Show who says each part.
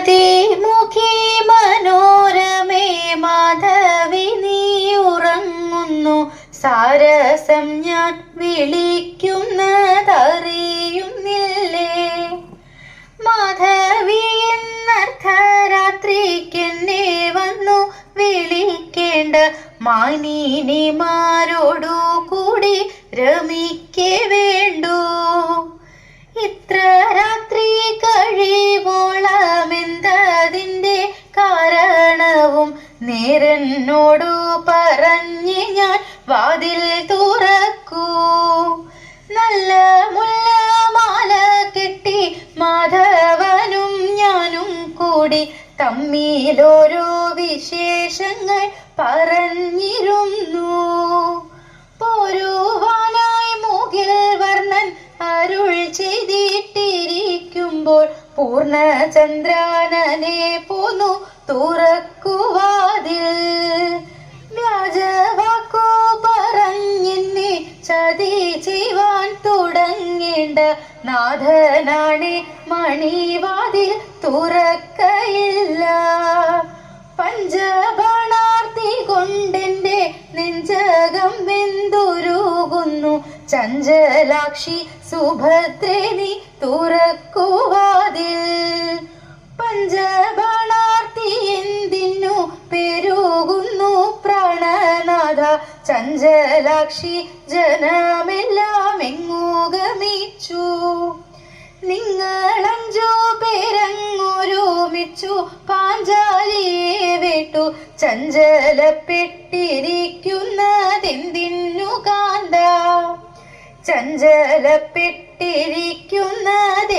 Speaker 1: മുഖി മനോരമേ മാധവി നീ ഉറങ്ങുന്നു. സാരസം ഞാൻ വിളിക്കുന്നതറിയുന്നില്ലേ? മാധവി എന്നർദ്ധരാത്രിക്കെന്നെ വന്നു വിളിക്കേണ്ട മാനീനിമാരോടു കൂടി രമിക്കേ നേരനോടു പറഞ്ഞ് ഞാൻ വാതിൽ തുറക്കൂ. നല്ല മുല്ലമാല കെട്ടി മാധവനും ഞാനും കൂടി തമ്മിലോരോ വിശേഷങ്ങൾ പറഞ്ഞിരുന്നു. പോരുവാനായി മുകിൽ വർണൻ അരുൾ ചെയ്തിട്ടിരിക്കുമ്പോൾ പൂർണചന്ദ്രാനനെ പോന്നു തുറക്കുവാതിൽ ചതി ചെയ്യുവാൻ തുടങ്ങേണ്ട നാഥനാണെ മണിവാതിൽ തുറക്കയില്ല. പഞ്ചബാണാർത്തി കൊണ്ടെന്റെ നെഞ്ചകം വെന്തുരുകുന്നു. ചഞ്ചലാക്ഷി സുഭദ്രേ നീ തുറക്കുവാതിൽ. പഞ്ചബാണാർത്തി എന്തിനു പ്രാണനാഥ ചഞ്ചലാക്ഷി ജനമെല്ലാം എങ്ങോകമിച്ചു നിങ്ങളഞ്ചോ പേരങ്ങൊരുമിച്ചു. പാഞ്ചാലിയെ വിട്ടു. ചഞ്ചലപ്പെട്ടിരിക്കുന്നതെന്തിന്നു കാന്ത ചഞ്ചലപ്പെട്ടിരിക്കുന്നത്